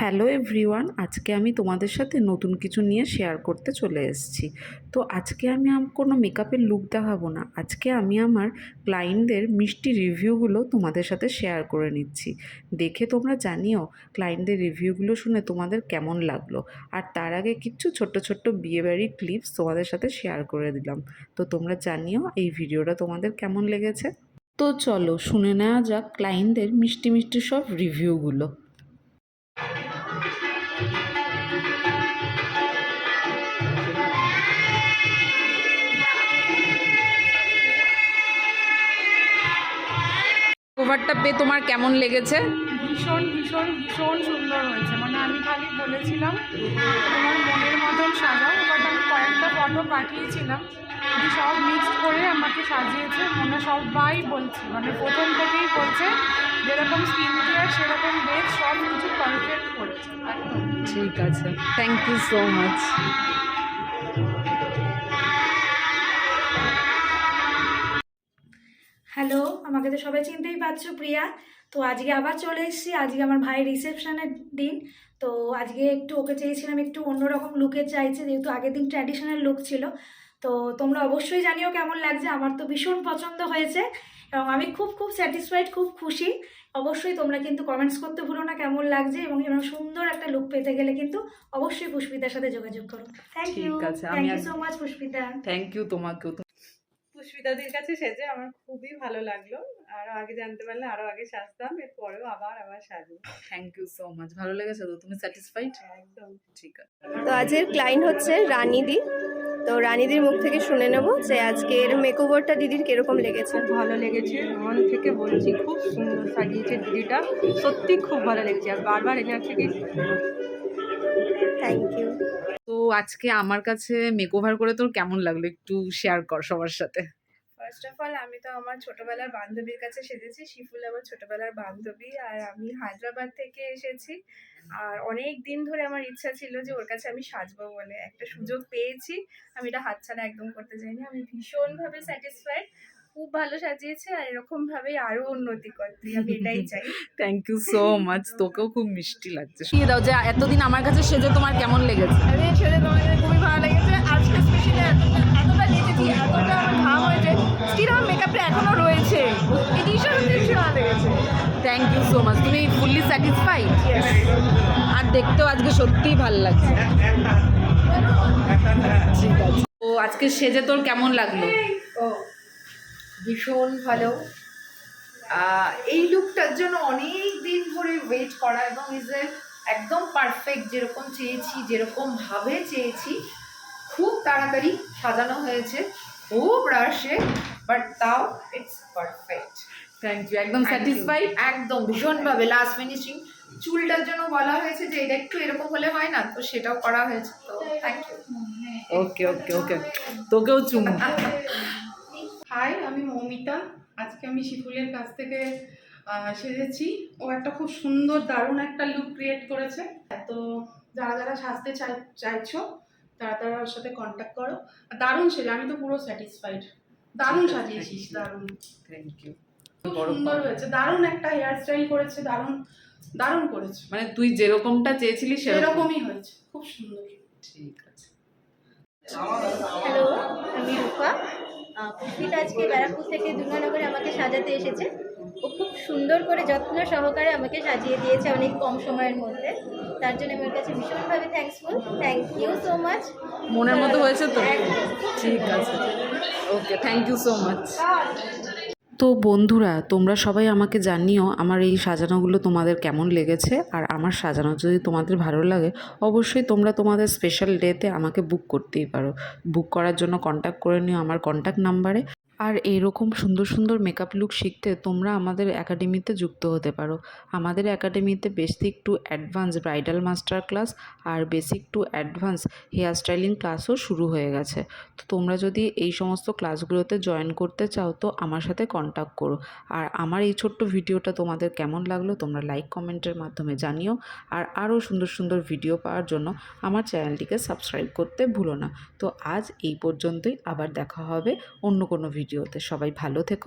Hello everyone, আজকে আমি তোমাদের সাথে নতুন কিছু নিয়ে শেয়ার করতে চলে এসেছি। তো আজকে আমি কোনো মেকআপের লুক দেখাবো না। আজকে আমি আমার ক্লায়েন্টদের মিষ্টি রিভিউগুলো তোমাদের সাথে শেয়ার করে নিচ্ছি। দেখে তোমরা জানিও ক্লায়েন্টদের রিভিউগুলো শুনে তোমাদের কেমন লাগল। আর তার আগে কিছু ছোট্ট ছোট্ট বিয়েবাড়ির ক্লিপস তোমাদের সাথে শেয়ার করে দিলাম। তো তোমরা জানিও এই ভিডিওটা তোমাদের কেমন লেগেছে? তো চলো শুনে নেওয়া যাক ক্লায়েন্টদের মিষ্টি মিষ্টি সব রিভিউগুলো। ওভারটা পেয়ে তোমার কেমন লেগেছে? ভীষণ ভীষণ ভীষণ সুন্দর হয়েছে। মানে আমি খালি বলেছিলাম তোমার মনের মতন সাজাও বাট আমি কয়েকটা ফটো পাঠিয়েছিলাম সব মিক্সড করে আমাকে সাজিয়েছে মানে সবাই বলছে মানে প্রথম থেকেই বলছে যেরকম স্কিন কেয়ার সেরকম বেস সব কিছু পারফেক্ট করেছে। ঠিক আছে। থ্যাংক ইউ সো মাচ আমাকে তো সবাই চিনতেই পারছ প্রিয়া। তো আজকে আবার চলে এসেছি আজকে আমার ভাইয়ের রিসেপশনের দিন। তো আজকে একটু ওকে চেয়েছিলাম একটু অন্যরকম লুকের চাইছে যেহেতু আগের দিন ট্র্যাডিশনাল লুক ছিল। তো তোমরা অবশ্যই জানিও কেমন লাগছে আমার তো ভীষণ পছন্দ হয়েছে এবং আমি খুব খুব স্যাটিসফাইড খুব খুশি। অবশ্যই তোমরা কিন্তু কমেন্টস করতে ভুলো না কেমন লাগছে এবং এরকম সুন্দর একটা লুক পেতে গেলে কিন্তু অবশ্যই পুষ্পিতার সাথে যোগাযোগ করো। Thank you thank you so much Pushpita. Thank you তোমাকেও। পুষ্পিতাদির কাছে সেজে আমার খুবই ভালো লাগল। আরও আগে জানতে পারলে আরও আগে সাজতাম এরপরেও আবার আবার সাজবো। থ্যাংক ইউ সো মাচ ভালো লেগেছে তো? তুমি স্যাটিসফাইড একদম। ঠিক আছে। তো আজকের ক্লায়েন্ট হচ্ছে রানীদি। তো রানিদির মুখ থেকে শুনে নেব যে আজকের মেকওভারটা দিদির কীরকম লেগেছে। খুব ভালো লেগেছে। মন থেকে বলছি খুব সুন্দর সাজিয়েছে দিদিটা। সত্যি খুব ভালো লেগেছে। আর বারবার এনার থেকে থ্যাংক ইউ আজকে আমার কাছে মেকওভার করে তোর কেমন লাগল? একটু শেয়ার কর সবার সাথে। ফার্স্ট অফ অল আমি তো আমার ছোটবেলার বান্ধবীর কাছে সেজেছি। শিফুল আমার ছোটবেলার বান্ধবী আর আমি হায়দ্রাবাদ থেকে এসেছি। আর অনেক দিন ধরে আমার ইচ্ছা ছিল যে ওর কাছে আমি সাজবো বলে। একটা সুযোগ পেয়েছি। আমি এটা হাতছাড়া একদম করতে চাইনি। আমি ভীষণভাবে স্যাটিসফাইড খুব ভালো সাজিয়েছে আর এরকম ভাবেই আরও উন্নতি করতে আমি এটাই চাই। থ্যাংক ইউ সো মাচ তোকেও খুব মিষ্টি লাগছে। শুনিয়ে দাও যে এতদিন আমার কাছে সেজে তোমার কেমন লেগেছে? আরে সেটা তোমাদের খুবই ভালো লেগেছে। আজকে স্পেশালি এতটা এতটা নেচেছি এতটা আমার ঘাম হয়েছে স্টিল আমার মেকআপটা এখনও রয়েছে। এই জিনিসটা সত্যি ভীষণ ভালো লেগেছে। থ্যাংক ইউ সো মাচ তুমি ফুললি স্যাটিসফাইড আর দেখতেও আজকে সত্যিই ভালো লাগছে। ঠিক আছে। তো আজকে সেজে তোর কেমন লাগল? ও ভীষণ ভালো। এই লুকটার জন্য অনেক দিন ধরে ওয়েট করা এবং ইজ এ একদম পারফেক্ট যেরকম চেয়েছি যেরকম ভাবে চেয়েছি খুব তাড়াতাড়ি সাজানো হয়েছে খুব রাশে বাট তাও ইটস পারফেক্ট থ্যাংক ইউ একদম স্যাটিসফাইড একদম ভীষণভাবে লাস্ট ফিনিশিং চুলটার জন্য বলা হয়েছে যে এটা একটু এরকম হলে হয় না তো সেটাও করা হয়েছে তো থ্যাংক ইউ ওকে ওকে ওকে তোকেও চুমু। আমি মৌমিতা। আজকে আমি শিফুলের কাছ থেকে সেজেছি। ও একটা খুব সুন্দর দারুণ একটা লুক ক্রিয়েট করেছে। তো যারা যারা সাজতে চাই চাইছো তারা তারা ওর সাথে কন্ট্যাক্ট করো। দারুণ সেজে আমি তো পুরো স্যাটিসফাইড দারুণ সাজিয়েছিস দারুণ। থ্যাংক ইউ খুব সুন্দর হয়েছে দারুণ একটা হেয়ার স্টাইল করেছে দারুণ দারুণ করেছে। মানে তুই যেরকমটা চেয়েছিলি সেরকম। এরকমই হয়েছে খুব সুন্দর। ঠিক আছে। হ্যালো আমি রূপা। পুষ্পিতা আজকে ব্যারাকপুর থেকে দুর্গানগরে আমাকে সাজাতে এসেছে। ও খুব সুন্দর করে যত্ন সহকারে আমাকে সাজিয়ে দিয়েছে অনেক কম সময়ের মধ্যে। তার জন্য আমার কাছে ভীষণভাবে thanksful thank you so much মনের মতো হয়েছে তো? ঠিক আছে। Okay thank you so much তো বন্ধুরা, তোমরা সবাই আমাকে জানিও আমার এই সাজানোগুলো তোমাদের কেমন লেগেছে। আর আমার সাজানো যদি তোমাদের ভালো লাগে, অবশ্যই তোমরা তোমাদের স্পেশাল ডেতে আমাকে বুক করতেই পারো। বুক করার জন্য কন্ট্যাক্ট করে নিও আমার কন্ট্যাক্ট নাম্বারে আর এরকম সুন্দর সুন্দর মেকআপ লুক শিখতে তোমরা আমাদের একাডেমিতে যুক্ত হতে পারো। আমাদের একাডেমিতে basic to advance bridal master class R basic to advance hair styling ক্লাসও শুরু হয়ে গেছে। তো তোমরা যদি এই সমস্ত ক্লাসগুলোতে জয়েন করতে চাও তো আমার সাথে কন্ট্যাক্ট করো। আর আমার এই ছোট্ট ভিডিওটা তোমাদের কেমন লাগল তোমরা লাইক কমেন্টের মাধ্যমে জানিও। আর আরও সুন্দর সুন্দর ভিডিও পাওয়ার জন্য আমার চ্যানেলটিকে সাবস্ক্রাইব করতে ভুলো না। তো আজ এই পর্যন্তই, আবার দেখা হবে অন্য কোনো ভিডিওতে সবাই ভালো থেকো।